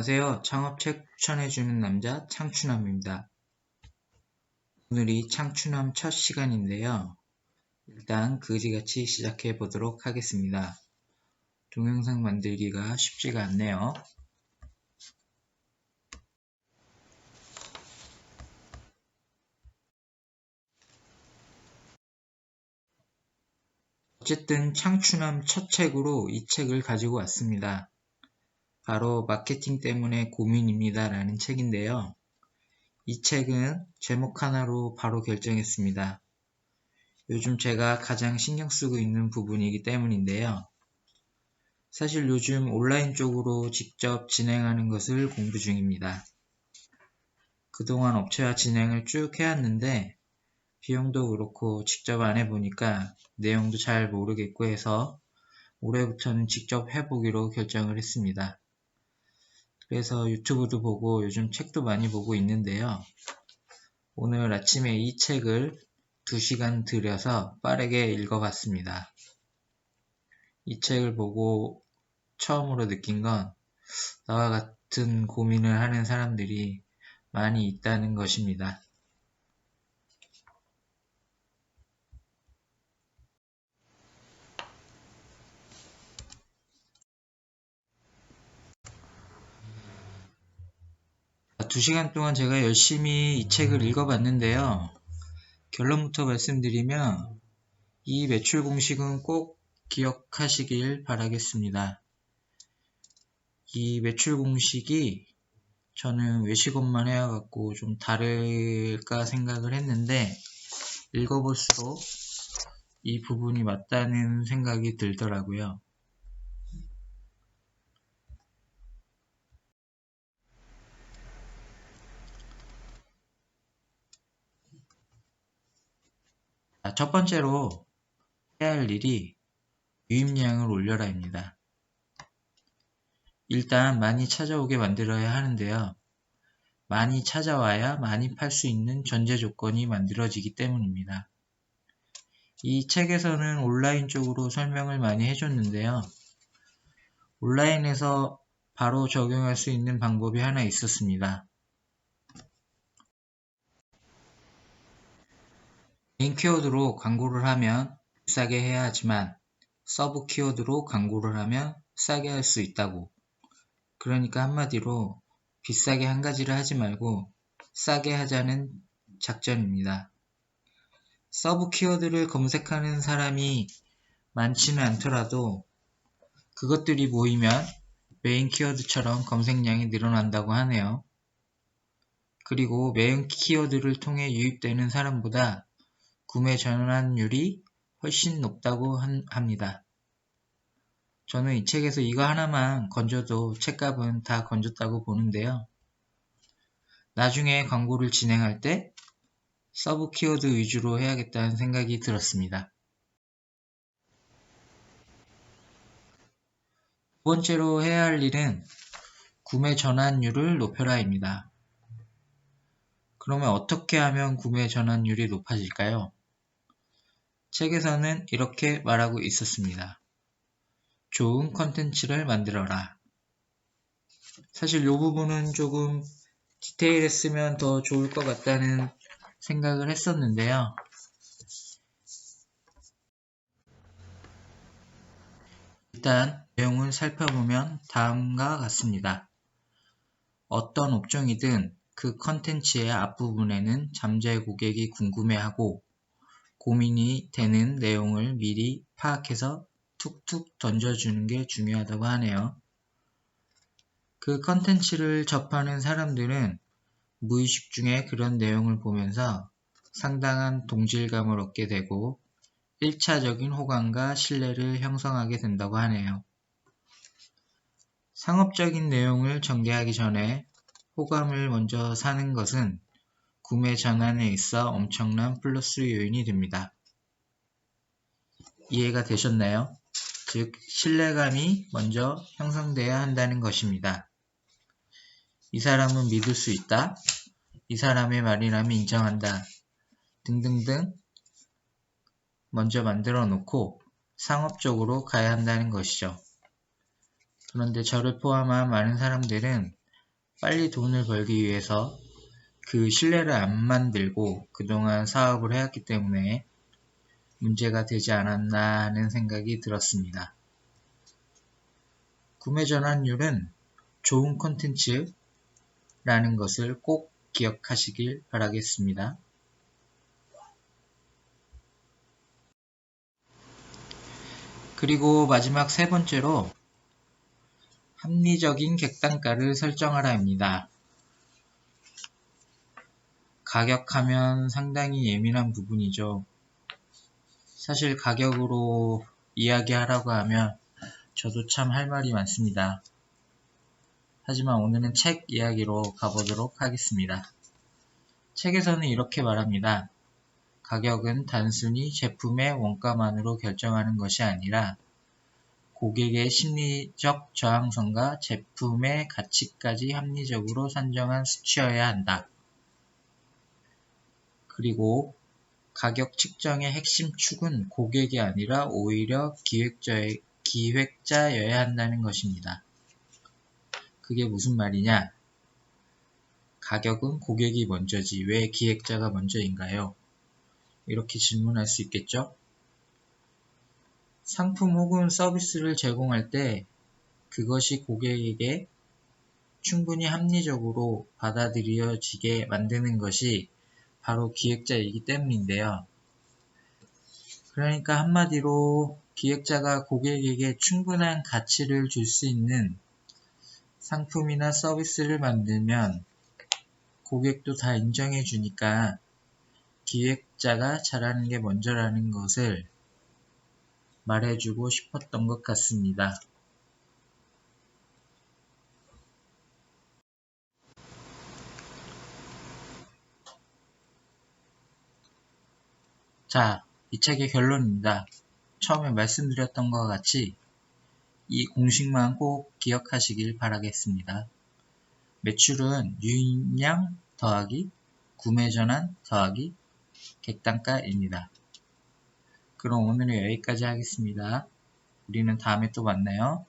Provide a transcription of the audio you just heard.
안녕하세요. 창업책 추천해주는 남자 창춘함입니다. 오늘이 창춘함 첫 시간인데요. 일단 그지같이 시작해 보도록 하겠습니다. 동영상 만들기가 쉽지가 않네요. 어쨌든 창춘함 첫 책으로 이 책을 가지고 왔습니다. 바로 마케팅 때문에 고민입니다 라는 책인데요. 이 책은 제목 하나로 바로 결정했습니다. 요즘 제가 가장 신경 쓰고 있는 부분이기 때문인데요. 사실 요즘 온라인 쪽으로 직접 진행하는 것을 공부 중입니다. 그동안 업체와 진행을 쭉 해왔는데 비용도 그렇고 직접 안 해보니까 내용도 잘 모르겠고 해서 올해부터는 직접 해보기로 결정을 했습니다. 그래서 유튜브도 보고 요즘 책도 많이 보고 있는데요. 오늘 아침에 이 책을 2시간 들여서 빠르게 읽어봤습니다. 이 책을 보고 처음으로 느낀 건 나와 같은 고민을 하는 사람들이 많이 있다는 것입니다. 두 시간 동안 제가 열심히 이 책을 읽어봤는데요. 결론부터 말씀드리면 이 매출 공식은 꼭 기억하시길 바라겠습니다. 이 매출 공식이 저는 외식업만 해와갖고 좀 다를까 생각을 했는데 읽어볼수록 이 부분이 맞다는 생각이 들더라고요. 첫 번째로 해야 할 일이 유입량을 올려라입니다. 일단 많이 찾아오게 만들어야 하는데요. 많이 찾아와야 많이 팔 수 있는 전제 조건이 만들어지기 때문입니다. 이 책에서는 온라인 쪽으로 설명을 많이 해줬는데요. 온라인에서 바로 적용할 수 있는 방법이 하나 있었습니다. 메인 키워드로 광고를 하면 비싸게 해야 하지만 서브 키워드로 광고를 하면 싸게 할 수 있다고. 그러니까 한마디로 비싸게 한 가지를 하지 말고 싸게 하자는 작전입니다. 서브 키워드를 검색하는 사람이 많지는 않더라도 그것들이 모이면 메인 키워드처럼 검색량이 늘어난다고 하네요. 그리고 메인 키워드를 통해 유입되는 사람보다 구매 전환율이 훨씬 높다고 합니다. 저는 이 책에서 이거 하나만 건져도 책값은 다 건졌다고 보는데요. 나중에 광고를 진행할 때 서브 키워드 위주로 해야겠다는 생각이 들었습니다. 두 번째로 해야 할 일은 구매 전환율을 높여라입니다. 그러면 어떻게 하면 구매 전환율이 높아질까요? 책에서는 이렇게 말하고 있었습니다. 좋은 컨텐츠를 만들어라. 사실 이 부분은 조금 디테일했으면 더 좋을 것 같다는 생각을 했었는데요. 일단 내용을 살펴보면 다음과 같습니다. 어떤 업종이든 그 컨텐츠의 앞부분에는 잠재 고객이 궁금해하고 고민이 되는 내용을 미리 파악해서 툭툭 던져주는 게 중요하다고 하네요. 그 컨텐츠를 접하는 사람들은 무의식 중에 그런 내용을 보면서 상당한 동질감을 얻게 되고 1차적인 호감과 신뢰를 형성하게 된다고 하네요. 상업적인 내용을 전개하기 전에 호감을 먼저 사는 것은 구매 전환에 있어 엄청난 플러스 요인이 됩니다. 이해가 되셨나요? 즉, 신뢰감이 먼저 형성돼야 한다는 것입니다. 이 사람은 믿을 수 있다. 이 사람의 말이라면 인정한다. 등등등 먼저 만들어 놓고 상업적으로 가야 한다는 것이죠. 그런데 저를 포함한 많은 사람들은 빨리 돈을 벌기 위해서 그 신뢰를 안 만들고 그동안 사업을 해왔기 때문에 문제가 되지 않았나 하는 생각이 들었습니다. 구매 전환율은 좋은 콘텐츠라는 것을 꼭 기억하시길 바라겠습니다. 그리고 마지막 세 번째로 합리적인 객단가를 설정하라입니다. 가격하면 상당히 예민한 부분이죠. 사실 가격으로 이야기하라고 하면 저도 참 할 말이 많습니다. 하지만 오늘은 책 이야기로 가보도록 하겠습니다. 책에서는 이렇게 말합니다. 가격은 단순히 제품의 원가만으로 결정하는 것이 아니라 고객의 심리적 저항성과 제품의 가치까지 합리적으로 산정한 수치여야 한다. 그리고 가격 측정의 핵심 축은 고객이 아니라 오히려 기획자의, 기획자여야 한다는 것입니다. 그게 무슨 말이냐? 가격은 고객이 먼저지 왜 기획자가 먼저인가요? 이렇게 질문할 수 있겠죠? 상품 혹은 서비스를 제공할 때 그것이 고객에게 충분히 합리적으로 받아들여지게 만드는 것이 바로 기획자이기 때문인데요. 그러니까 한마디로 기획자가 고객에게 충분한 가치를 줄 수 있는 상품이나 서비스를 만들면 고객도 다 인정해 주니까 기획자가 잘하는 게 먼저라는 것을 말해주고 싶었던 것 같습니다. 자, 이 책의 결론입니다. 처음에 말씀드렸던 것 같이 이 공식만 꼭 기억하시길 바라겠습니다. 매출은 유인량 더하기 구매 전환 더하기 객단가입니다. 그럼 오늘은 여기까지 하겠습니다. 우리는 다음에 또 만나요.